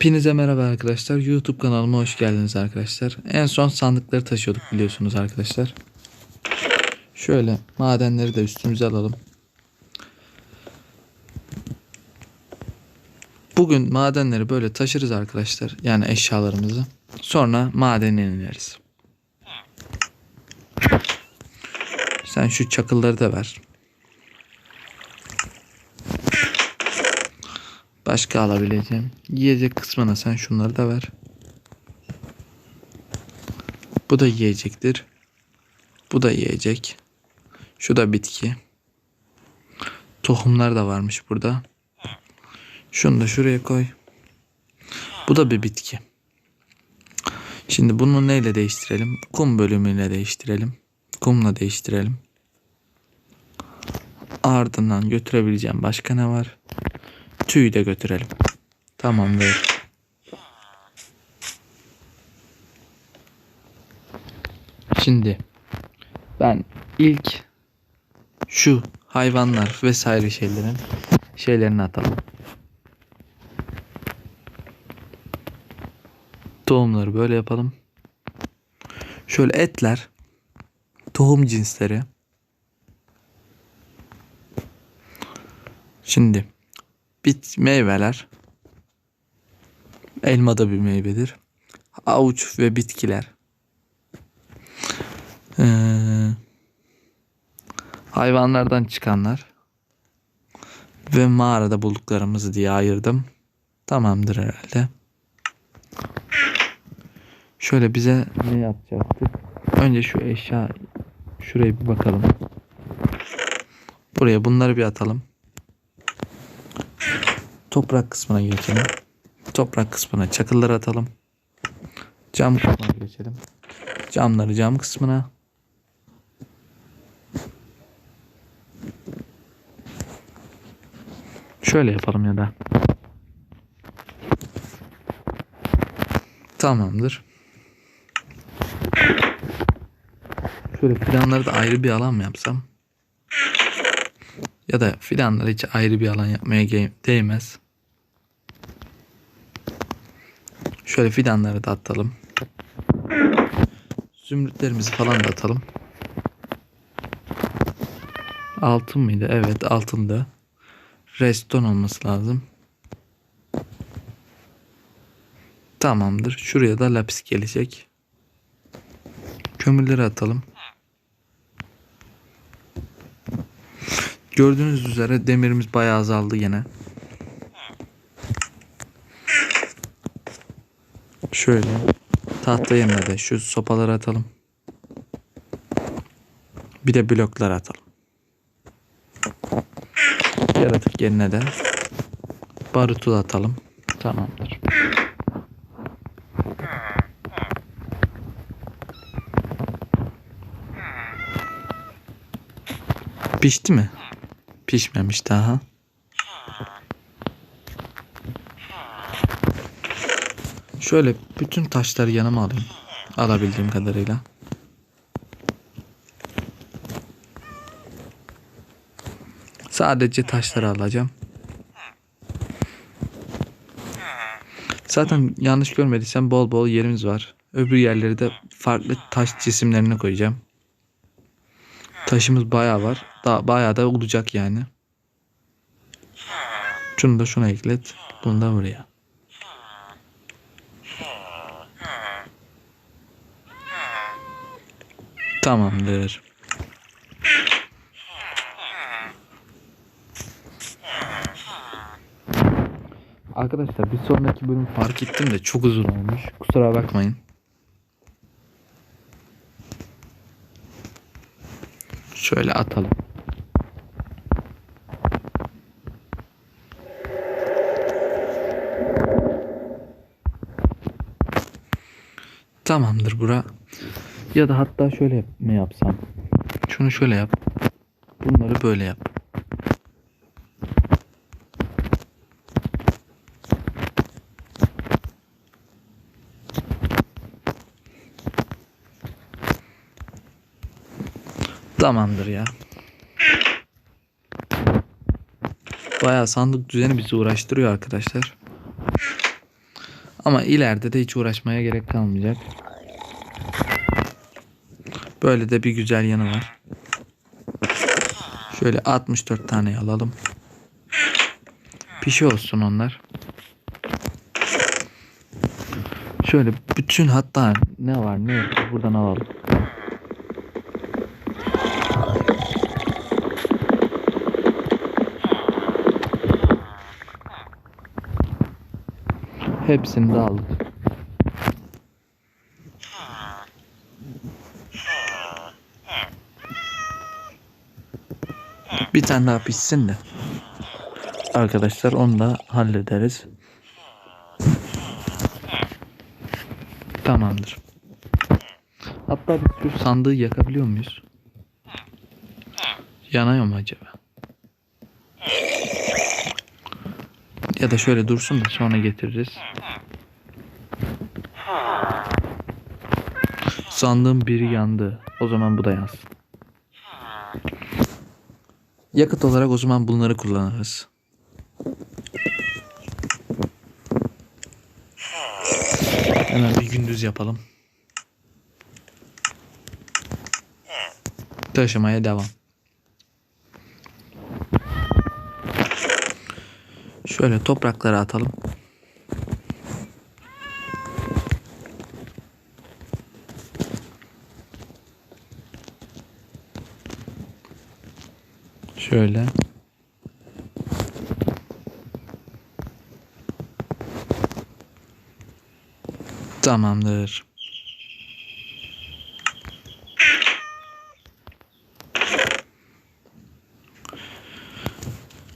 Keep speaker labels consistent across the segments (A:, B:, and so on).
A: Hepinize merhaba arkadaşlar. YouTube kanalıma hoş geldiniz arkadaşlar. En son sandıkları taşıyorduk biliyorsunuz arkadaşlar. Şöyle madenleri de üstümüze alalım. Bugün madenleri böyle taşırız arkadaşlar. Yani eşyalarımızı. Sonra madene ineriz. Sen şu çakılları da ver. Başka alabileceğim. Yiyecek kısmına sen şunları da ver. Bu da yiyecektir. Bu da yiyecek. Şu da bitki. Tohumlar da varmış burada. Şunu da şuraya koy. Bu da bir bitki. Şimdi bunu neyle değiştirelim? Kum bölümüyle değiştirelim. Kumla değiştirelim. Ardından götürebileceğim başka ne var? Tüyü de götürelim. Tamamdır. Şimdi ben ilk şu hayvanlar vesaire şeylerin şeylerini atalım. Tohumları böyle yapalım. Şöyle etler, tohum cinsleri. Şimdi bit meyveler elma da bir meyvedir. Avuç ve bitkiler. Ee, hayvanlardan çıkanlar ve mağarada bulduklarımızı diye ayırdım. Tamamdır herhalde. Şöyle bize ne yapacaktık? Önce şu eşya şuraya bir bakalım. Buraya bunları bir atalım. Toprak kısmına geçelim. Toprak kısmına çakılları atalım. Cam kısmına geçelim. Camları cam kısmına. Şöyle yapalım ya da. Tamamdır. Şöyle fidanları da ayrı bir alan mı yapsam? Ya da fidanları hiç ayrı bir alan yapmaya değmez. Şöyle fidanları da atalım. Zümrütlerimizi falan da atalım. Altın mıydı? Evet altındı. Reston olması lazım. Tamamdır. Şuraya da lapis gelecek. Kömürleri atalım. Gördüğünüz üzere demirimiz bayağı azaldı yine. Şöyle tahta yerine de şu sopaları atalım. Bir de bloklar atalım. Yaratık yerine de barutu atalım. Tamamdır. Pişti mi? Pişmemiş daha. Şöyle bütün taşları yanıma alayım. Alabildiğim kadarıyla. Sadece taşları alacağım. Zaten yanlış görmediysem bol bol yerimiz var. Öbür yerleri de farklı taş cisimlerine koyacağım. Taşımız bayağı var. Daha bayağı da olacak yani. Şunu da şuna eklet. Bunu da buraya. Tamamdır. Arkadaşlar bir sonraki bölüm fark ettim de çok uzun olmuş. Kusura bakmayın. Şöyle atalım. Tamamdır bura. Ya da hatta şöyle mi yapsam? Şunu şöyle yap. Bunları böyle yap. Tamamdır ya. Bayağı sandık düzeni bizi uğraştırıyor arkadaşlar. Ama ileride de hiç uğraşmaya gerek kalmayacak. Böyle de bir güzel yanı var. Şöyle 64 tane alalım. Pişi olsun onlar. Şöyle bütün hatta ne var ne yok buradan alalım. Hepsini de aldık. Bir tane daha pişsin de. Arkadaşlar onu da hallederiz. Tamamdır. Hatta şu sandığı yakabiliyor muyuz? Yanıyor mu acaba? Ya da şöyle dursun da sonra getiririz. Sandığın biri yandı. O zaman bu da yansın. Yakıt olarak o zaman bunları kullanırız. Hemen bir gündüz yapalım. Taşımaya devam. Şöyle toprakları atalım. Şöyle. Tamamdır.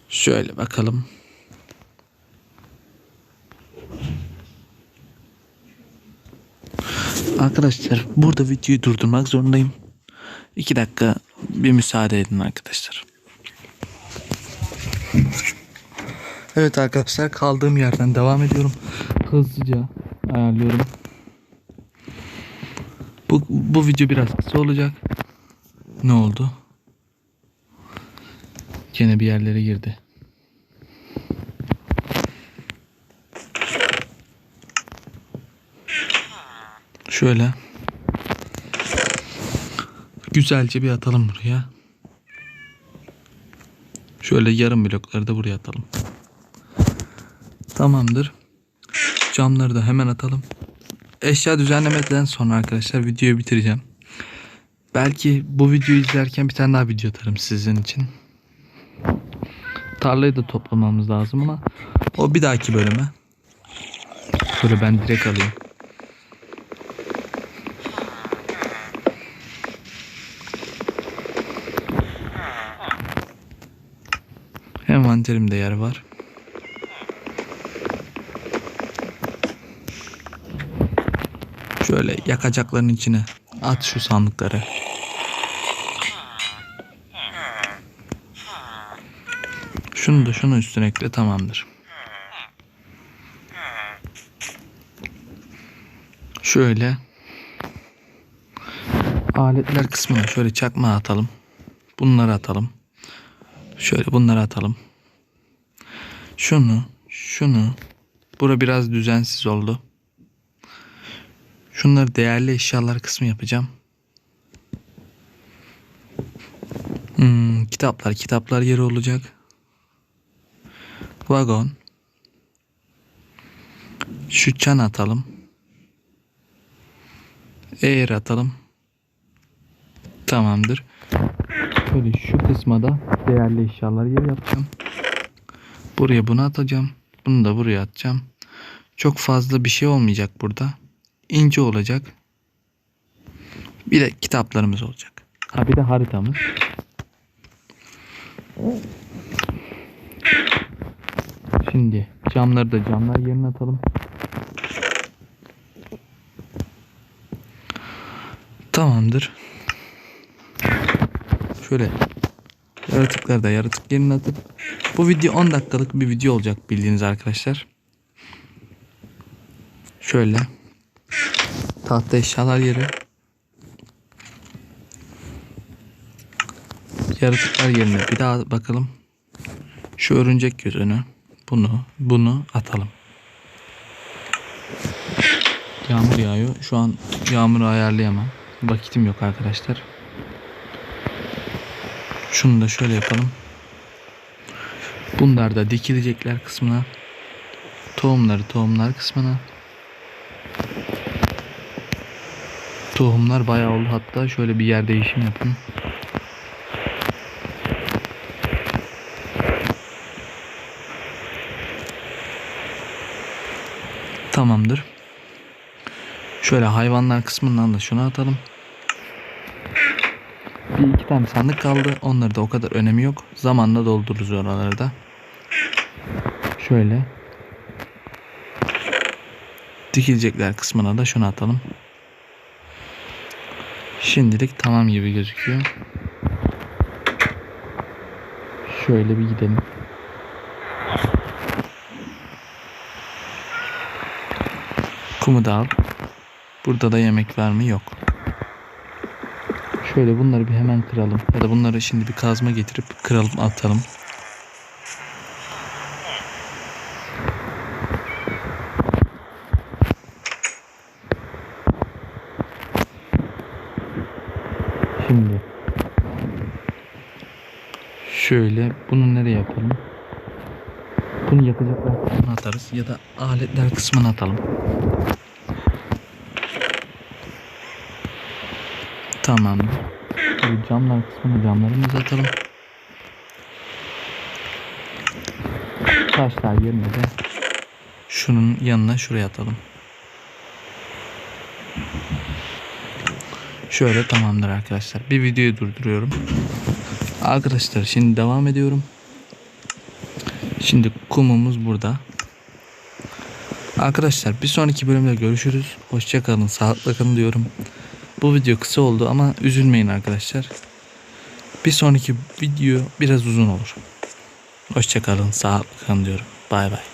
A: Şöyle bakalım. Arkadaşlar burada videoyu durdurmak zorundayım. İki dakika bir müsaade edin arkadaşlar. Evet arkadaşlar kaldığım yerden devam ediyorum. Hızlıca ayarlıyorum. Bu, bu video biraz kısa olacak. Ne oldu? Gene bir yerlere girdi. Şöyle. Güzelce bir atalım buraya. Şöyle yarım blokları da buraya atalım. Tamamdır. Camları da hemen atalım. Eşya düzenlemeden sonra arkadaşlar videoyu bitireceğim. Belki bu videoyu izlerken bir tane daha video atarım sizin için. Tarlayı da toplamamız lazım ama o bir dahaki bölüme. Şöyle ben direkt alayım. Envanterimde yer var. Şöyle yakacakların içine at şu sandıkları. Şunu da şunu üstüne ekle tamamdır. Şöyle aletler kısmına şöyle çakma atalım. Bunları atalım. Şöyle bunları atalım. Şunu, şunu. Bura biraz düzensiz oldu. Şunları değerli eşyalar kısmı yapacağım. Hmm, kitaplar, kitaplar yeri olacak. Vagon. Şu çan atalım. Eğer atalım. Tamamdır. Şöyle şu kısma da değerli eşyalar yeri yapacağım. Buraya bunu atacağım. Bunu da buraya atacağım. Çok fazla bir şey olmayacak burada. İnce olacak. Bir de kitaplarımız olacak. Ha bir de haritamız. Şimdi camları da camlar yerine atalım. Tamamdır. Şöyle yaratıkları da yaratık yerine atıp bu video 10 dakikalık bir video olacak bildiğiniz arkadaşlar. Şöyle tahta eşyalar yeri yaratıklar yerine bir daha bakalım. Şu örümcek gözünü bunu bunu atalım. Yağmur yağıyor. Şu an yağmuru ayarlayamam. Vakitim yok arkadaşlar. Şunu da şöyle yapalım. Bunlar da dikilecekler kısmına. Tohumları tohumlar kısmına. Tohumlar bayağı oldu hatta şöyle bir yer değişim yapın. Tamamdır. Şöyle hayvanlar kısmından da şunu atalım. Bir iki tane sandık kaldı. Onları da o kadar önemi yok. Zamanla doldururuz oraları da. Şöyle. Dikilecekler kısmına da şunu atalım. Şimdilik tamam gibi gözüküyor. Şöyle bir gidelim. Kumu da al. Burada da yemek var mı? Yok. Şöyle bunları bir hemen kıralım. Ya da bunları şimdi bir kazma getirip kıralım atalım. Şimdi şöyle bunu nereye yapalım? Bunu yakacaklar kısmına atarız ya da aletler kısmına atalım. Tamam. Şimdi camlar kısmına camlarımızı atalım. Taşlar yerine de şunun yanına şuraya atalım. Şöyle tamamdır arkadaşlar. Bir videoyu durduruyorum. Arkadaşlar şimdi devam ediyorum. Şimdi kumumuz burada. Arkadaşlar bir sonraki bölümde görüşürüz. Hoşçakalın, sağlıkla kalın diyorum. Bu video kısa oldu ama üzülmeyin arkadaşlar. Bir sonraki video biraz uzun olur. Hoşçakalın, sağlıkla kalın diyorum. Bay bay.